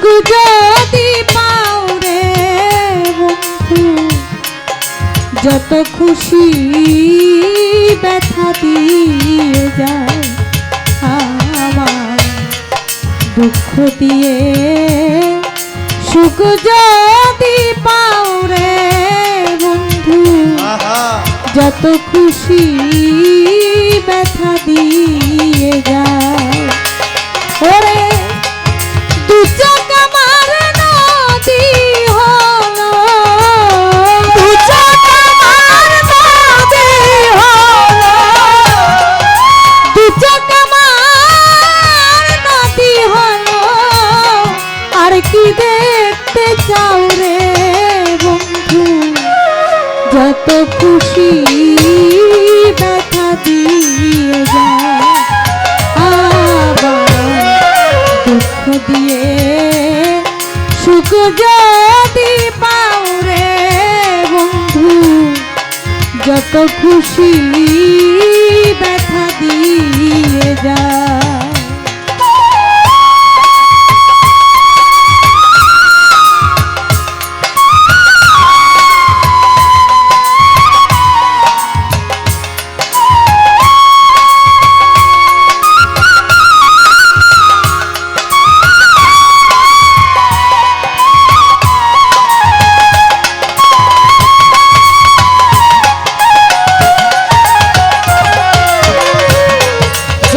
সুখ যদি পাও রে বন্ধু যত খুশি ব্যথা দিয়ে যায় আমার দুঃখ দিয়ে সুখ যদি পাও রে বন্ধু যত খুশি ব্যথা দিয়ে যায় যদি পাউরে বন্ধু যত খুশি ব্যথা দিয়ে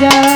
जा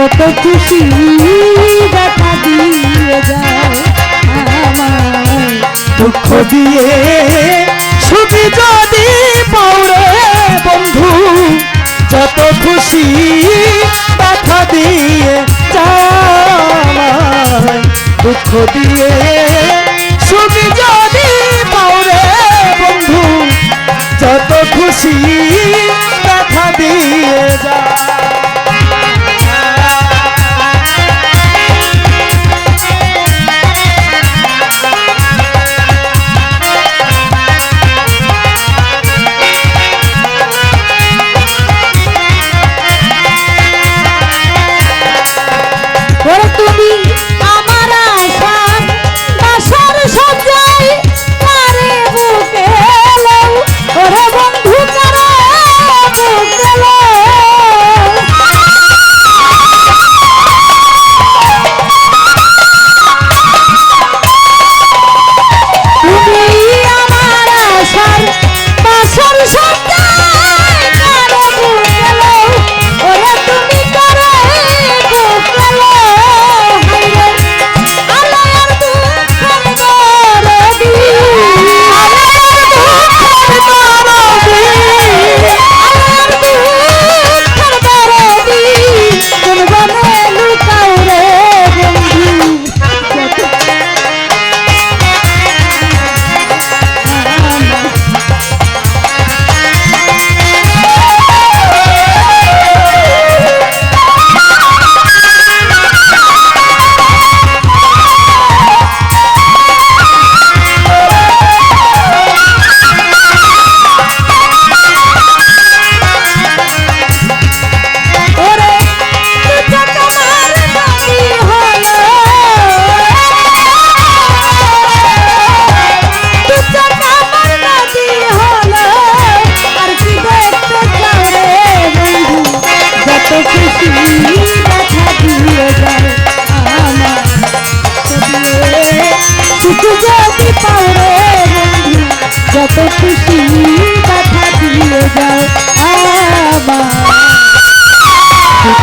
যত খুশি দেখা দিয়ে যাও আমায়। দুঃখ দিয়ে সুখী যদি পৌরে বন্ধু, যত খুশি দেখা দিয়ে যাও দুঃখ দিয়ে সুখী